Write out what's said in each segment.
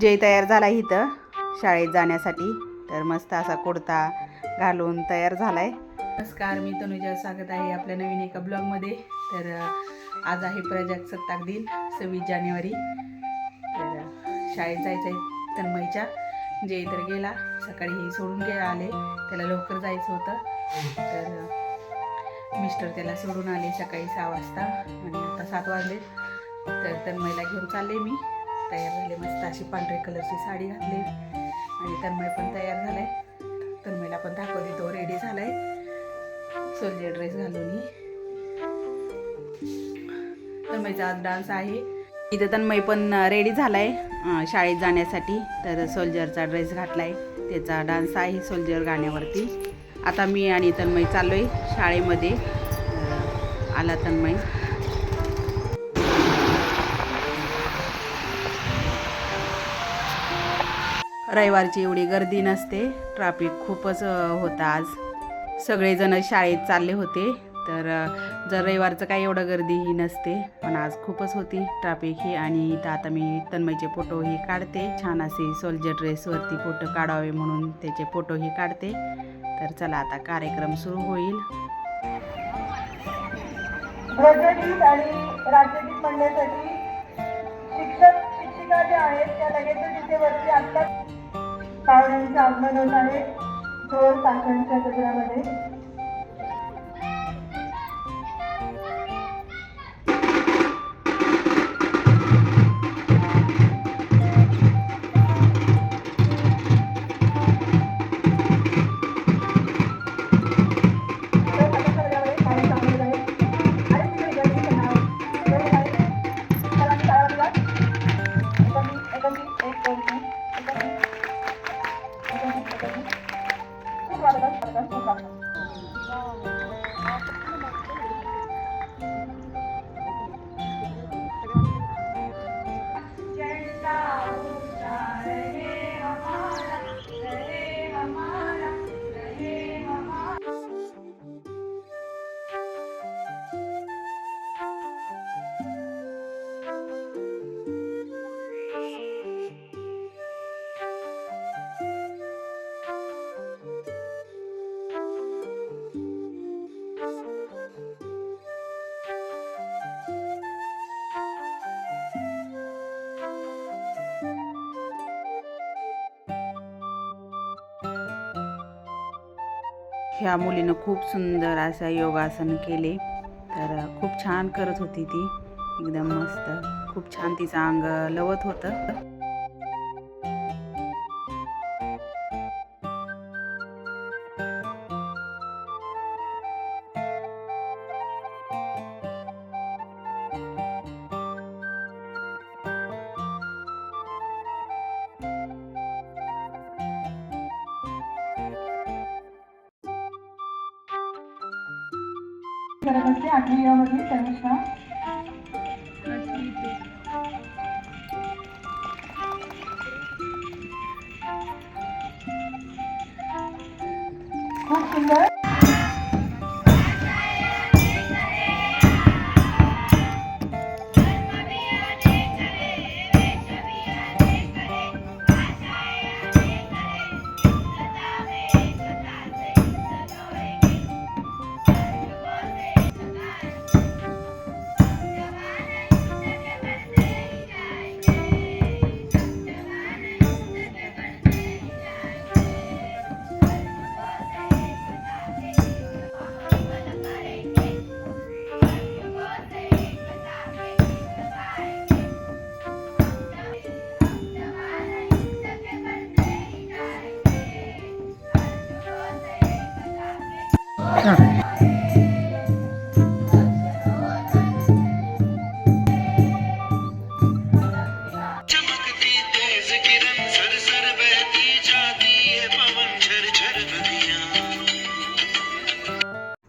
जय तयार झाला इथं. शाळेत जाण्यासाठी. तर मस्त असा कुर्ता घालून तयार झालाय. नमस्कार मी तनुजा. स्वागत आहे आपल्या नवीन एका ब्लॉगमध्ये. तर आज आहे प्रजासत्ताक दिन सव्वीस जानेवारी. तर शाळेत जायचं आहे तन्मयच्या. जय तर गेला. सकाळी हे सोडून गे आले. त्याला लवकर जायचं होतं. तर मिस्टर त्याला सोडून आले सकाळी सहा वाजता. आणि आता सात वाजले. तर तन्मयला घेऊन चालले मी. तयार झाले. मस्त अशी पांढरे कलरची साडी घातली. आणि तन्मय पण तयार झालाय. तन्मयला पण दाखवते. तो रेडी झालाय. सोल्जर ड्रेस घालून तन्मयचा आज डान्स आहे. इथं तन्मय पण रेडी झालाय शाळेत जाण्यासाठी. तर सोल्जरचा ड्रेस घातलाय. त्याचा डान्स आहे सोल्जर गाण्यावरती. आता मी आणि तन्मय चाललोय शाळेमध्ये. आला तन्मय. रविवारची एवढी गर्दी नसते. ट्रॅफिक खूपच होता आज. सगळेजण शाळेत चालले होते. तर जर रविवारचं काही एवढं गर्दीही नसते पण आज खूपच होती ट्रॅफिक ही आणि इथं आता मी तन्मयचे फोटोही काढते. छान असे सोल्जर ड्रेसवरती फोटो काढावे म्हणून त्याचे फोटोही काढते. तर चला आता कार्यक्रम सुरू होईल. आणि राज्यगीत म्हणण्यासाठी शिक्षक शिक्षिका ज्या आहेत त्या लगेच तिथे वरती आत्ता पाहुण्यांचं आगमन होत आहे ढोल साखरच्या गजरामध्ये Tekrar eder, tekrar eder. ह्या मुलीनं खूप सुंदर असं योगासन केले. तर खूप छान करत होती ती. एकदम मस्त. खूप छान तिचं अंग लवत होतं. करत असते आठवी यामधली तनिष्का खूप सुंदर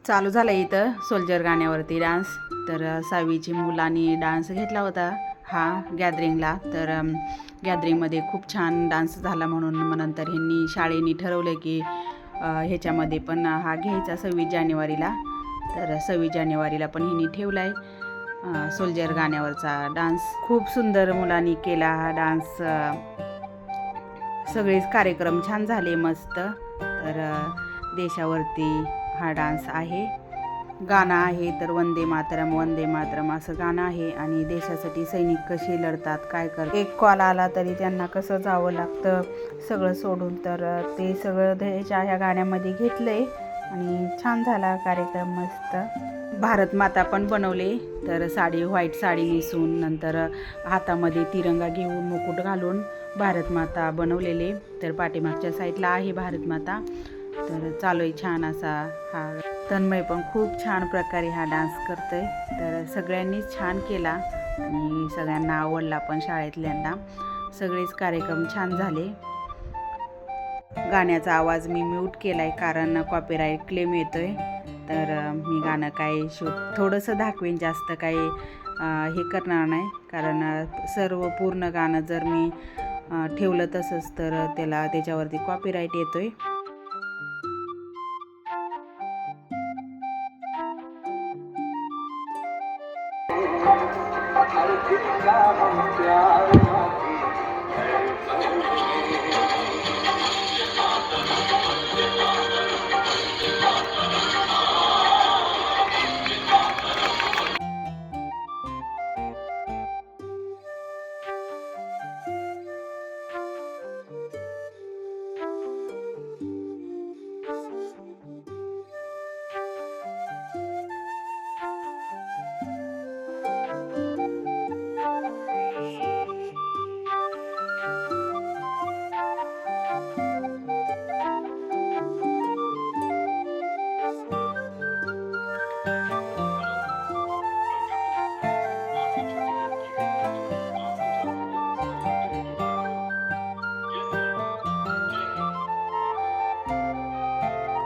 चालू झालं इथं सोल्जर गाण्यावरती डान्स. तर सावीची सहावीची मुलांनी डान्स घेतला होता हा गॅदरिंगला. तर गॅदरिंगमध्ये खूप छान डान्स झाला म्हणून मग नंतर ह्यांनी शाळेने ठरवलं की ह्याच्यामध्ये पण हा घ्यायचा सव्वीस जानेवारीला. तर सव्वीस जानेवारीला पण ह्यांनी ठेवला आहे सोल्जर गाण्यावरचा डान्स. खूप सुंदर मुलांनी केला हा डान्स सगळेच कार्यक्रम छान झाले मस्त. तर देशावरती हा डान्स आहे. गाणं आहे तर वंदे मातरम वंदे मातरम असं गाणं आहे आणि देशासाठी सैनिक कसे लढतात काय कर एक कॉल आला तरी त्यांना कसं जावं लागतं सगळं सोडून तर ते सगळं त्याच्या ह्या गाण्यामध्ये घेतलंय आणि छान झाला कार्यक्रम मस्त. भारत माता पण बनवले तर साडी व्हाईट साडी नेसून नंतर हातामध्ये तिरंगा घेऊन मुकुट घालून भारत माता बनवलेले तर पाठीमागच्या साईडला आहे भारत माता. तर चालू आहे छान असा हा. तन्मय पण खूप छान प्रकारे हा डान्स करतो आहे तर सगळ्यांनीच छान केला आणि सगळ्यांना आवडला पण शाळेतल्यांना. सगळेच कार्यक्रम छान झाले. गाण्याचा आवाज मी म्यूट केला आहे कारण कॉपीराईट क्लेम येतो आहे तर मी गाणं काय शूट थोडंसं दाखवेन जास्त काही हे करणार नाही. कारण सर्व पूर्ण गाणं जर मी ठेवलं तसंच तर त्याला त्याच्यावरती कॉपीराईट येतोय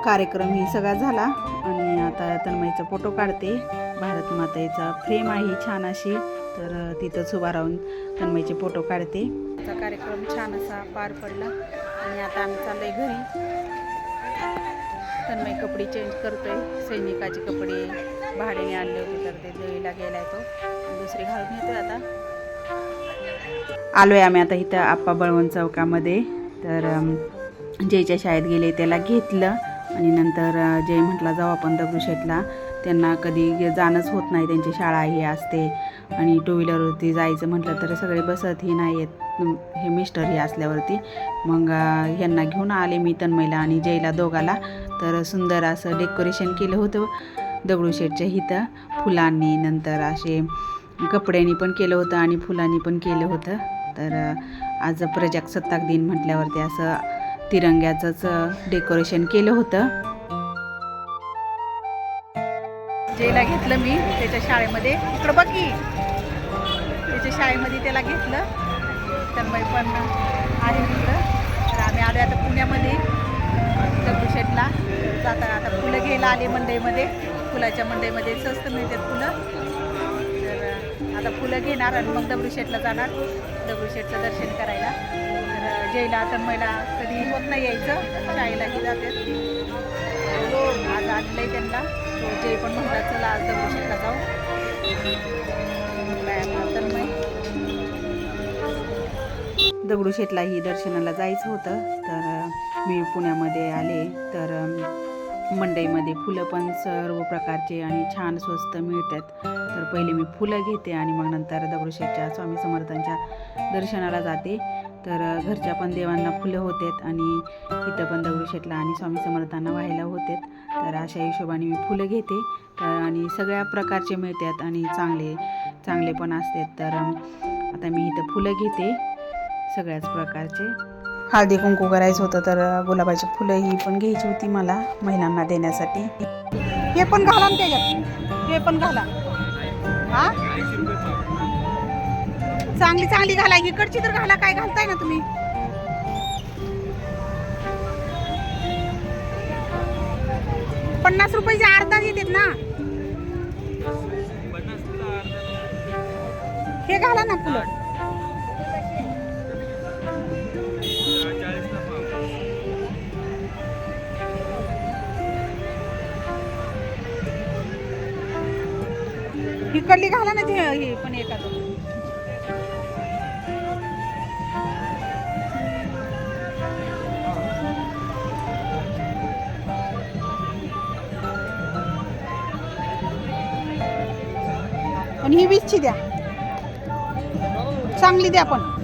कार्यक्रम ही सगळा झाला. आणि आता तन्मयचा फोटो काढते. भारत मातेचा फ्रेम आहे छान अशी. तर तिथंच उभा राहून तन्मयचे फोटो काढते. कार्यक्रम छान असा पार पडला. आणि आता आम्ही चाललोय घरी. तन्मय कपडे चेंज करतोय. सैनिकाचे कपडे भाड्याने आणले होते तर ते देवीला गेलाय तो. दुसरे घालून येतोय आता. आलोय आम्ही आता इथं आप्पा बळवंत चौकामध्ये. तर अम, जयच्या शाळेत गेले त्याला घेतलं. आणि नंतर जे म्हटला जाऊ आपण दगडूशेठला त्यांना कधी जाणंच होत नाही त्यांची शाळा ही असते. आणि टू व्हीलरवरती जायचं म्हटलं तर सगळे बसतही नाही आहेत हे मिस्टर हे असल्यावरती. मग ह्यांना घेऊन आले मी तन्मयला आणि जयला दोघाला. तर सुंदर असं डेकोरेशन केलं होतं दगडूशेठच्या हिथं फुलांनी नंतर असे कपड्यांनी पण केलं होतं आणि फुलांनी पण केलं होतं. तर आज प्रजासत्ताक दिन म्हटल्यावरती असं तिरंग्याचंच डेकोरेशन केलं होतं. जेला घेतलं मी त्याच्या शाळेमध्ये. इकडं बघ की. त्याच्या शाळेमध्ये त्याला घेतलं. तन्मय पण आहे तिकडं तर आम्ही आलो आता पुण्यामध्ये. दगडूशेठला. जाता आता फुलं घ्यायला आले मंडईमध्ये. फुलाच्या मंडईमध्ये स्वस्त मिळतात फुलं. तर आता फुलं घेणार आणि मग दगडूशेठला जाणार. दगडूशेठचं दर्शन करायला. तर जयला तन्मयला कधी होत नाही यायचं. शाळेलाही जाते. आज आणलंय त्यांना. जे जय पण म्हणतात चला आज दगडूशेठला जाऊ. काय आपला तन्मय दगडूशेठलाही दर्शनाला जायचं होतं. तर मी पुण्यामध्ये आले. तर मंडईमध्ये फुलं पण सर्व प्रकारचे आणि छान स्वस्त मिळतात. तर पहिले मी फुलं घेते आणि मग नंतर दगडूशेठच्या स्वामी समर्थांच्या दर्शनाला जाते. तर घरच्या पण देवांना फुलं होतात आणि इथं पण दगडूशेठला आणि स्वामी समर्थांना व्हायला होतात. तर अशा हिशोबाने मी फुलं घेते. तर आणि सगळ्या प्रकारचे मिळतात आणि चांगले चांगले पण असतात. तर आता मी इथं फुलं घेते. सगळ्याच प्रकारचे. हळदी कुंकू करायचं होतं तर गुलाबाची फुलं ही पण घ्यायची होती मला महिलांना देण्यासाठी. हे पण घाला त्याच्यात. हे पण घाला. हा? चांगली चांगली घाला इकडची तर घाला काय घालताय ना तुम्ही? पन्नास रुपयाचे अर्धा येतात ना? हे घाला ना फुलट. इकडली घाला ना ते हे पण एखादं. पण ही वीसची द्या. चांगली द्या पण.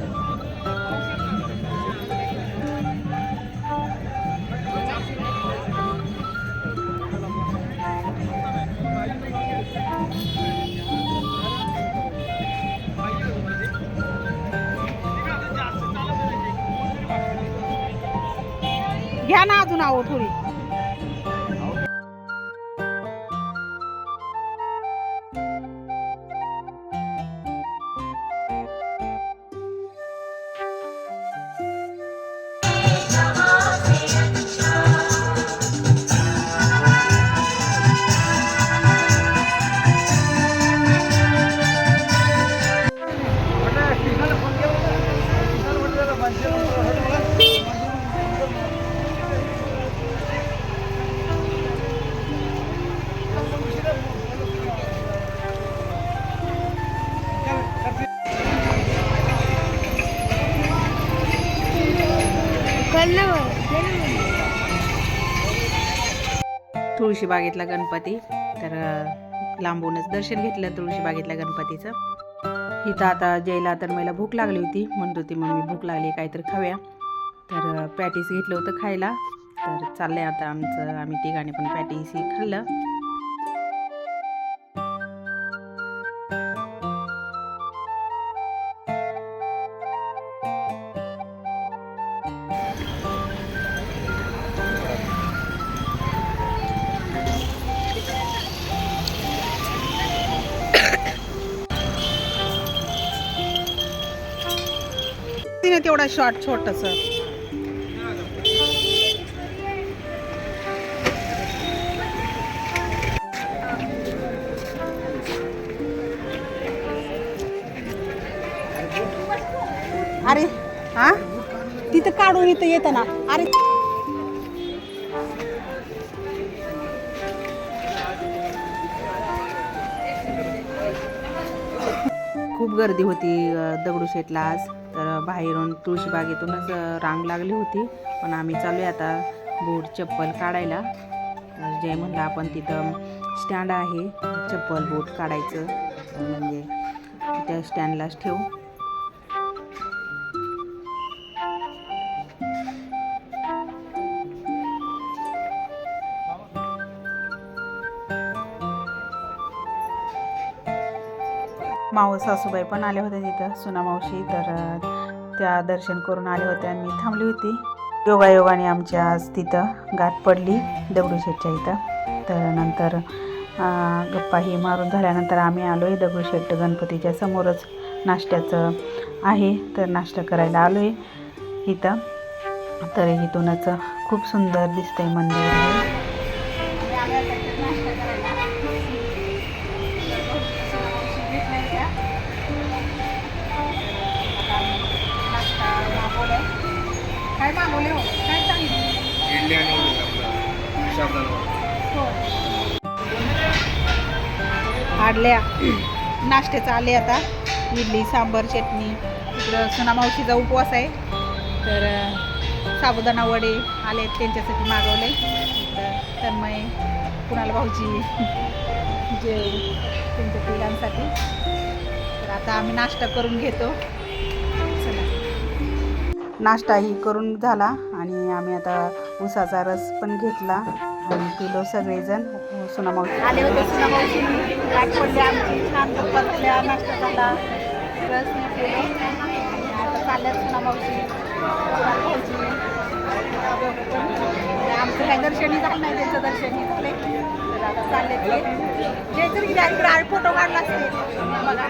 तुळशीबागेतला गणपती. तर लांबूनच दर्शन घेतलं तुळशीबागेतल्या गणपतीचं. इथं आता जयला तर मला भूक लागली होती. म्हणत होती मम्मी भूक लागली काहीतरी खाऊया. तर पॅटीस घेतलं होतं खायला. तर चाललंय आता आमचं. आम्ही तिघांनी पण पॅटीसही खाल्लं. एवढा शॉर्ट छोटस. अरे हा? तिथं काढून इथं येतं ना. अरे खूप गर्दी होती दगडूशेठला आज. बाहेरून तुळशीबागेतूनच रांग लागली होती. पण आम्ही चालू आहे आता बूट चप्पल काढायला. तर म्हणलं आपण तिथं स्टँड आहे. चप्पल बूट काढायचं. म्हणजे त्या स्टँडलाच ठेवू. मावस सासूबाई पण आल्या होत्या तिथं सुना मावशी. तर त्या दर्शन करून आले होते आणि मी थांबली होती. योगायोगाने आमच्या आज तिथं गाठ पडली दगडूशेठच्या इथं. तर नंतर गप्पा ही मारून झाल्यानंतर आम्ही आलो आहे दगडूशेठ गणपतीच्या समोरच. नाश्त्याचं आहे तर नाश्ता करायला आलो आहे इथं. तर इथूनच खूप सुंदर दिसतंय मंदिर आडल्या नाश्त्याचं आले आता. इडली सांबर चटणी. इकडं सुना मावशीचा उपवास आहे. तर साबुदाणा वडे आले त्यांच्यासाठी मागवले. तर तन्मय कुणाला भाऊजी जे त्यांच्या पिलांसाठी. तर आता आम्ही नाश्ता करून घेतो. चला. नाश्ताही करून झाला आणि आम्ही आता उसाचा रस पण घेतला. आणि पिलो सगळेजण. सुना आले होते सुनामावशी पडली आमची. छान गप्पा झाल्या नाश्ता झाला. रस मी आता चालल्यात सुना मावशी. आमचं दर्शनही झालं नाही त्यांचं दर्शनही झाले. तर आता चालले ते. जे तर की इकडे फोटो काढला असते बघा.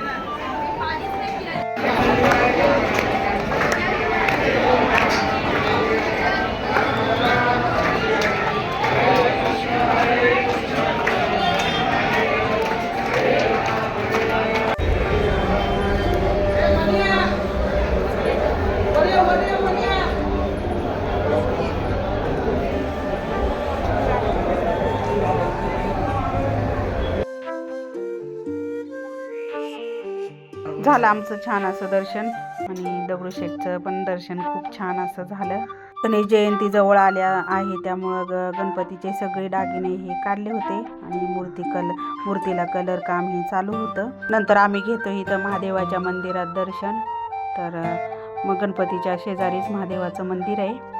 झालं आमचं छान असं दर्शन. आणि दगडूशेठचं पण दर्शन खूप छान असं झालं. गणेश जयंती जवळ आल्या आहे त्यामुळं ग गणपतीचे सगळे दागिने हे काढले होते. आणि मूर्ती कल मूर्तीला कलर काम हे चालू होतं. नंतर आम्ही घेतो इथं महादेवाच्या मंदिरात दर्शन. तर मग गणपतीच्या शेजारीच महादेवाचं मंदिर आहे.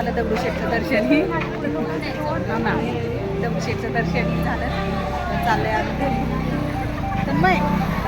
झालं दगडूशेठचं दर्शनही हो. ना. दगडूशेठचं दर्शनही झालं. चाललंय आम्ही तर मग